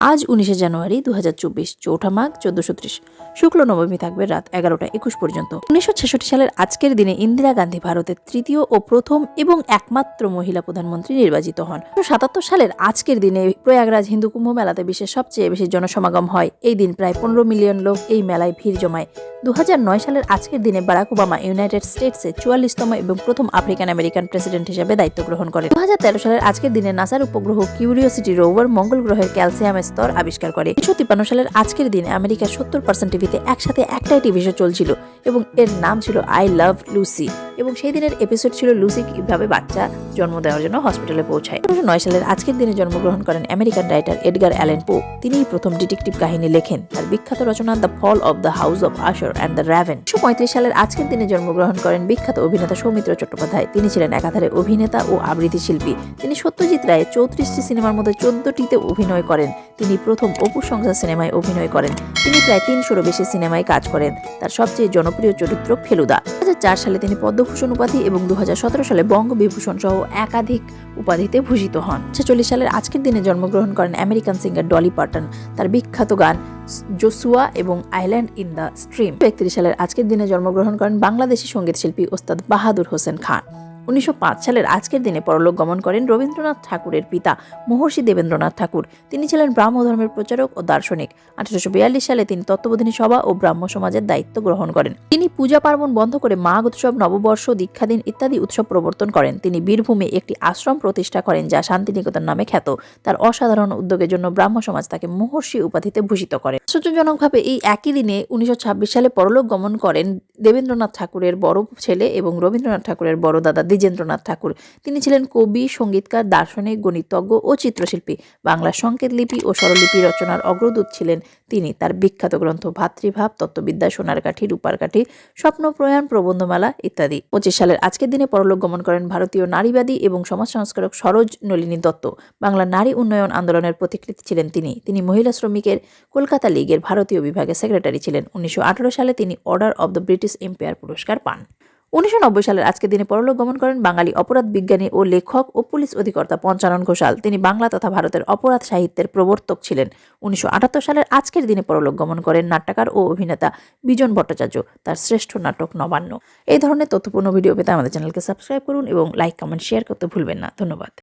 আজ উনিশে জানুয়ারি দু হাজার চব্বিশ, চৌঠা মাঘ চোদ্দশো ত্রিশ। শুক্ল নবমী থাকবে রাত এগারোটা একুশ পর্যন্ত। উনিশশো ছেষট্টি সালের আজকের দিনে ইন্দিরা গান্ধী ভারতের তৃতীয় ও প্রথম এবং একমাত্র মহিলা প্রধানমন্ত্রী নির্বাচিত হন। সাতাত্তর সালের আজকের দিনে প্রয়াগরাজ হিন্দু কুম্ভ মেলাতে বিশ্বের সবচেয়ে বেশি জনসমাগম হয়। এই দিন প্রায় পনেরো মিলিয়ন লোক এই মেলায় ভিড় জমায়। দু নয় সালের আজকের দিনে বারাক ওবামা ইউনাইটেড স্টেটসে চুয়াল্লিশতম এবং প্রথম আফ্রিকান আমেরিকান প্রেসিডেন্ট হিসেবে দায়িত্ব গ্রহণ করেন। দু হাজার তেরো সালের আজকের দিনে নাসার উপগ্রহ কিউরিওসিটি রোভার মঙ্গল গ্রহের ক্যালসিয়াম স্তর আবিষ্কার করে। উনিশশো তিপ্পান্ন সালের আজকের দিনে আমেরিকার সত্তর পার্সেন্ট টিভিতে একসাথে একটাই টিভি শো চলছিল এবং এর নাম ছিল আই লাভ লুসি এবং সেই দিনের এপিসোড ছিল লুসি কীভাবে বাচ্চা জন্ম দেওয়ার জন্য হসপিটালে পৌঁছায়। উনিশশো নয় সালের আজকের দিনে জন্মগ্রহণ করেন আমেরিকান রাইটার এডগার অ্যালেন পো তিনিই প্রথম ডিটেকটিভ কাহিনী লেখেন। তার বিখ্যাত রচনা the fall of the house of Usher and the raven উনিশশো পঁয়ত্রিশ সালের আজকের দিনে জন্মগ্রহণ করেন বিখ্যাত অভিনেতা সৌমিত্র চট্টোপাধ্যায়। তিনি ছিলেন একাধারে অভিনেতা ও আবৃত্তি শিল্পী। তিনি সত্যজিৎ রায় চৌত্রিশটি সিনেমার মধ্যে চোদ্দটিতে অভিনয় করেন। তিনি প্রথম অপু সংসার সিনেমায় অভিনয় করেন। তিনি প্রায় তিনশোরও বেশি সিনেমায় কাজ করেন। তার সবচেয়ে জনপ্রিয় চরিত্র ফেলুদা। সালে তিনি পদ্মভূষণ উপাধি এবং দু সালে বঙ্গবিভূষণ সহ একাধিক উপাধিতে ভূষিত হন। ছেচল্লিশ সালের আজকের দিনে জন্মগ্রহণ করেন আমেরিকান সিঙ্গার ডলি পার্টন। তার বিখ্যাত গান জোসুয়া এবং আইল্যান্ড ইন দ্য স্ট্রিম। একত্রিশ সালের আজকের দিনে জন্মগ্রহণ করেন বাংলাদেশি সংগীত শিল্পী ওস্তাদ বাহাদুর হোসেন খান। উনিশশো পাঁচ সালের আজকের দিনে পরলোক গমন করেন রবীন্দ্রনাথ ঠাকুরের পিতা মহর্ষি দেবেন্দ্রনাথ ঠাকুর। তিনি ছিলেন ব্রাহ্ম ধর্মের প্রচারক ও দার্শনিক। আঠারোশো বিয়াল্লিশ সালে তিনি তত্ত্ববোধিনী সভা ও ব্রাহ্ম সমাজের দায়িত্ব গ্রহণ করেন। তিনি পূজা পার্বণ বন্ধ করে মাঘ উৎসব, নববর্ষ, দীক্ষাদিন ইত্যাদি উৎসব প্রবর্তন করেন। তিনি বীরভূমে একটি আশ্রম প্রতিষ্ঠা করেন যা শান্তিনিকেতন নামে খ্যাত। তার অসাধারণ উদ্যোগের জন্য ব্রাহ্ম সমাজ তাকে মহর্ষি উপাধিতে ভূষিত করে। আশ্চর্যজনকভাবে এই একই দিনে উনিশশো ছাব্বিশ সালে পরলোক গমন করেন দেবেন্দ্রনাথ ঠাকুরের বড় ছেলে এবং রবীন্দ্রনাথ ঠাকুরের বড় দাদা দ্বিজেন্দ্রনাথ ঠাকুর। তিনি ছিলেন কবি, সঙ্গীতকার, দার্শনিক, গণিতজ্ঞ ও চিত্রশিল্পী। বাংলা সংকেত লিপি ও স্বরলিপি রচনার অগ্রদূত ছিলেন তিনি। তার বিখ্যাত গ্রন্থ ভাতৃভাব, তত্ত্ববিদ্যা সোনার কাঠি রূপার কাঠি স্বপ্ন, প্রয়াণ, প্রবন্ধমালা ইত্যাদি। পঁচিশ সালের আজকের দিনে পরলোক গমন করেন ভারতীয় নারীবাদী এবং সমাজ সংস্কারক সরোজ নলিনী দত্ত। বাংলা নারী উন্নয়ন আন্দোলনের প্রতিকৃতি ছিলেন তিনি। তিনি মহিলা শ্রমিকের কলকাতা লীগের ভারতীয় বিভাগের সেক্রেটারি ছিলেন। উনিশশো আঠারো সালে তিনি order of the British empire পুরস্কার পান। উনিশশো নব্বই সালের আজকের দিনে পরলোক গমন করেন বাঙালি অপরাধ বিজ্ঞানী ও লেখক ও পুলিশ অধিকর্তা পঞ্চানন ঘোষাল। তিনি বাংলা তথা ভারতের অপরাধ সাহিত্যের প্রবর্তক ছিলেন। উনিশশো আটাত্তর সালের আজকের দিনে পরলোক গমন করেন নাট্যকার ও অভিনেতা বিজন ভট্টাচার্য, তার শ্রেষ্ঠ নাটক নবান্ন। এই ধরনের তথ্যপূর্ণ ভিডিও পেতে আমাদের চ্যানেলকে সাবস্ক্রাইব করুন এবং লাইক, কমেন্ট, শেয়ার করতে ভুলবেন না। ধন্যবাদ।